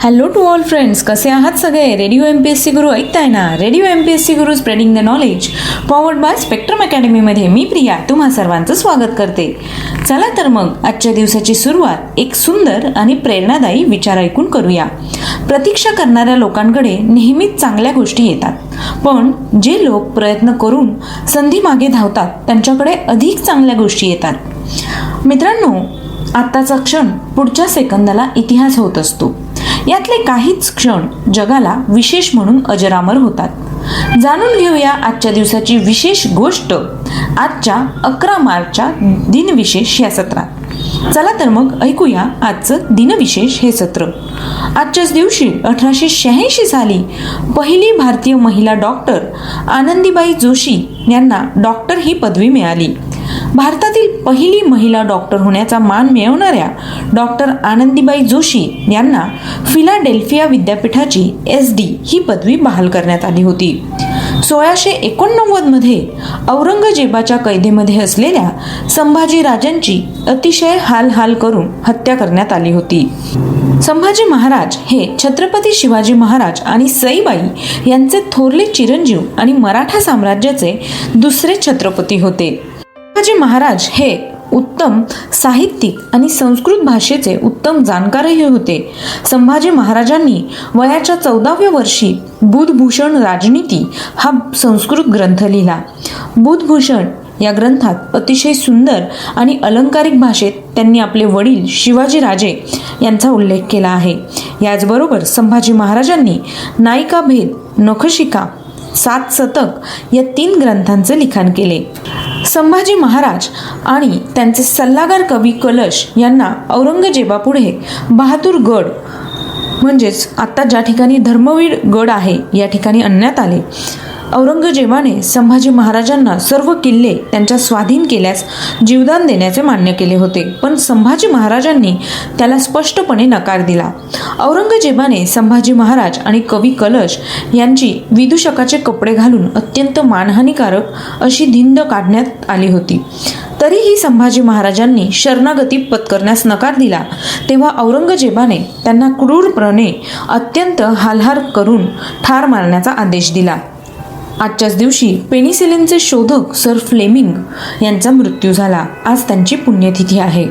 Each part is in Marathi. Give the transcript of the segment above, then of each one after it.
हॅलो टू ऑल फ्रेंड्स कसे आहात सगळे? Radio M P S C Guru ऐकताय ना? Radio M P S C Guru spreading the knowledge powered by spectrum अकॅडमीमध्ये मी प्रिया तुम्हा सर्वांचं स्वागत करते. चला तर मग आजच्या दिवसाची सुरुवात एक सुंदर आणि प्रेरणादायी विचार ऐकून करूया. प्रतीक्षा करणाऱ्या लोकांकडे नेहमीच चांगल्या गोष्टी येतात. पण जे लोक प्रयत्न करून संधी मागे धावतात त्यांच्याकडे अधिक चांगल्या गोष्टी येतात. मित्रांनो आत्ताचा क्षण पुढच्या सेकंदाला इतिहास होत असतो. यातले काहीच क्षण जगाला विशेष म्हणून अजरामर होतात. जाणून घेऊया आजच्या दिवसाची विशेष गोष्ट आजच्या अकरा मार्चच्या दिनविशेष या सत्रात. चला तर मग ऐकूया आजचं दिनविशेष हे सत्र. आजच्याच दिवशी अठराशे शहाऐंशी साली पहिली भारतीय महिला डॉक्टर आनंदीबाई जोशी यांना डॉक्टर ही पदवी मिळाली. भारतातील पहिली महिला डॉक्टर होण्याचा मान मिळवणाऱ्या डॉक्टर आनंदीबाई जोशी यांना फिलाडेल्फिया विद्यापीठाची एस डी ही पदवी बहाल करण्यात आली होती. सोळाशे एकोणनव्वदमध्ये औरंगजेबाच्या कैदेमध्ये असलेल्या संभाजी राजांची अतिशय हाल हाल करून हत्या करण्यात आली होती. संभाजी महाराज हे छत्रपती शिवाजी महाराज आणि सईबाई यांचे थोरले चिरंजीव आणि मराठा साम्राज्याचे दुसरे छत्रपती होते. शिवाजी महाराज हे उत्तम साहित्यिक आणि संस्कृत भाषेचे उत्तम जाणकारही होते. संभाजी महाराजांनी वयाच्या चौदाव्या वर्षी बुधभूषण राजनीती हा संस्कृत ग्रंथ लिहिला. बुधभूषण या ग्रंथात अतिशय सुंदर आणि अलंकारिक भाषेत त्यांनी आपले वडील शिवाजी राजे यांचा उल्लेख केला आहे. याचबरोबर संभाजी महाराजांनी नायिका भेद नखशिका सात शतक या तीन ग्रंथांचे लिखाण केले. संभाजी महाराज आणि त्यांचे सल्लागार कवी कलश यांना औरंगजेबापुढे बहादूर गड म्हणजेच आत्ता ज्या ठिकाणी धर्मवीर गड आहे या ठिकाणी आणण्यात आले. औरंगजेबाने संभाजी महाराजांना सर्व किल्ले त्यांच्या स्वाधीन केल्यास जीवदान देण्याचे मान्य केले होते. पण संभाजी महाराजांनी त्याला स्पष्टपणे नकार दिला. औरंगजेबाने संभाजी महाराज आणि कवी कलश यांची विदूषकाचे कपडे घालून अत्यंत मानहानिकारक अशी धिंद काढण्यात आली होती. तरीही संभाजी महाराजांनी शरणागती पत्करण्यास नकार दिला तेव्हा औरंगजेबाने त्यांना क्रूरपणे अत्यंत हालहार करून ठार मारण्याचा आदेश दिला. आजच्याच दिवशी पेनिसिलिनचे शोधक सर फ्लेमिंग यांचा मृत्यू झाला. आज त्यांची पुण्यतिथी आहे.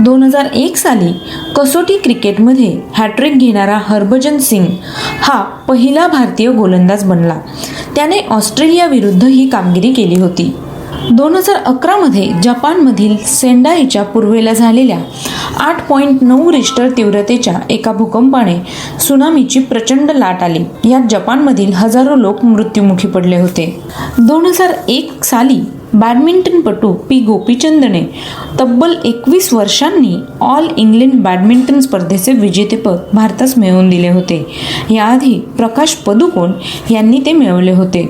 दोन हजार एक साली कसोटी क्रिकेटमध्ये हॅट्रिक घेणारा हरभजन सिंग हा पहिला भारतीय गोलंदाज बनला. त्याने ऑस्ट्रेलियाविरुद्ध ही कामगिरी केली होती. दोन हजार अकरामध्ये जपानमधील सेंडाईच्या पूर्वेला झालेल्या आठ पॉईंट नऊ रिस्टर तीव्रतेच्या एका भूकंपाने सुनामीची प्रचंड लाट आली. यात जपानमधील हजारो लोक मृत्युमुखी पडले होते. दोन हजार एक साली बॅडमिंटनपटू पी. गोपीचंदने तब्बल एकवीस वर्षांनी ऑल इंग्लंड बॅडमिंटन स्पर्धेचे विजेतेपद भारतास मिळवून दिले होते. याआधी प्रकाश पदुकोण यांनी ते मिळवले होते.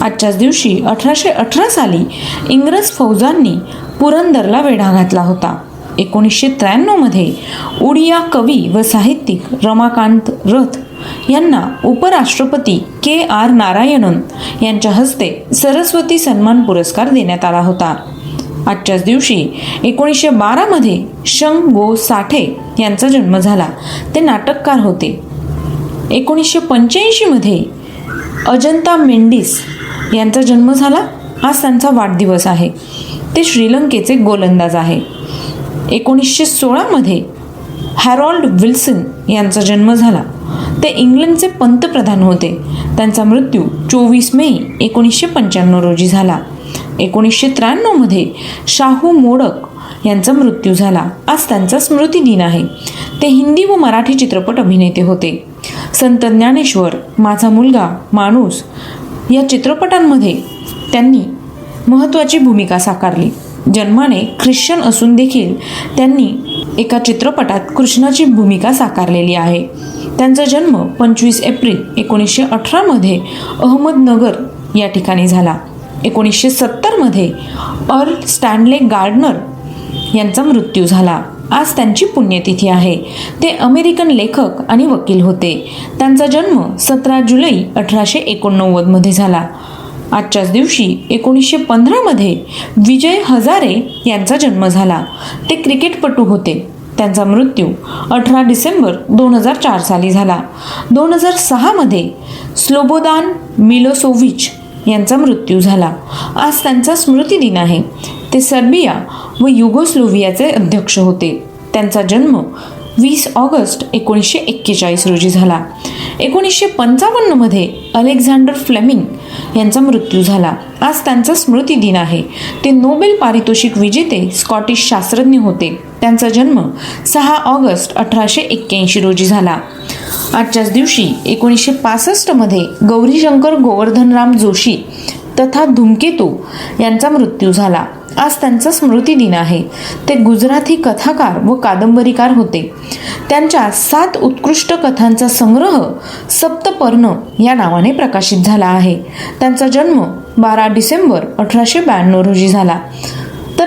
आजच्याच दिवशी अठराशे अठरा साली इंग्रज फौजांनी पुरंदरला वेढा घातला होता. एकोणीसशे त्र्याण्णवमध्ये उडिया कवी व साहित्यिक रमाकांत रथ यांना उपराष्ट्रपती के आर नारायणन यांच्या हस्ते सरस्वती सन्मान पुरस्कार देण्यात आला होता. आजच्याच दिवशी एकोणीसशे बारामध्ये शंग गो साठे यांचा जन्म झाला. ते नाटककार होते. एकोणीसशे पंच्याऐंशीमध्ये अजंता मेंडिस यांचा जन्म झाला. आज त्यांचा वाढदिवस आहे. ते श्रीलंकेचे गोलंदाज आहे. एकोणीसशे सोळामध्ये हॅरॉल्ड विल्सन यांचा जन्म झाला. ते इंग्लंडचे पंतप्रधान होते. त्यांचा मृत्यू चोवीस मे एकोणीसशे पंच्याण्णव रोजी झाला. एकोणीसशे त्र्याण्णवमध्ये शाहू मोडक यांचा मृत्यू झाला. आज त्यांचा स्मृती दिन आहे. ते हिंदी व मराठी चित्रपट अभिनेते होते. संत ज्ञानेश्वर माझा मुलगा माणूस या चित्रपटांमध्ये त्यांनी महत्त्वाची भूमिका साकारली. जन्माने ख्रिश्चन असून देखील त्यांनी एका चित्रपटात कृष्णाची भूमिका साकारलेली आहे. त्यांचा जन्म पंचवीस एप्रिल एकोणीसशे अठरामध्ये अहमदनगर या ठिकाणी झाला. एकोणीसशे सत्तरमध्ये अर्ल स्टॅनले गार्डनर यांचा मृत्यू झाला. आज त्यांची पुण्यतिथी आहे. ते अमेरिकन लेखक आणि वकील होते. त्यांचा जन्म सतरा जुलै अठराशे एकोणनव्वदमध्ये झाला. आजच्याच दिवशी एकोणीसशे पंधरामध्ये विजय हजारे यांचा जन्म झाला. ते क्रिकेटपटू होते. त्यांचा मृत्यू अठरा डिसेंबर दोन हजार चार साली झाला. दोन हजार सहामध्ये स्लोबोदान मिलोसोविच यांचा मृत्यू झाला. आज त्यांचा स्मृतिदिन आहे. ते सर्बिया व युगोस्लोव्हियाचे अध्यक्ष होते. त्यांचा जन्म वीस ऑगस्ट एकोणीसशे एक्केचाळीस रोजी झाला. एकोणीसशे पंचावन्नमध्ये अलेक्झांडर फ्लेमिंग यांचा मृत्यू झाला. आज त्यांचा स्मृतिदिन आहे. ते नोबेल पारितोषिक विजेते स्कॉटिश शास्त्रज्ञ होते. त्यांचा जन्म सहा ऑगस्ट अठराशे एक्क्याऐंशी रोजी झाला. आजच्याच दिवशी एकोणीसशे पासष्टमध्ये गौरीशंकर गोवर्धनराम जोशी तथा धूमकेतू यांचा मृत्यू झाला. आज त्यांचा स्मृतिदिन आहे. ते गुजराती कथाकार व कादंबरीकार होते. त्यांच्या सात उत्कृष्ट कथांचा संग्रह सप्तपर्ण या नावाने प्रकाशित झाला आहे. त्यांचा जन्म बारा डिसेंबर अठराशे ब्याण्णव रोजी झाला.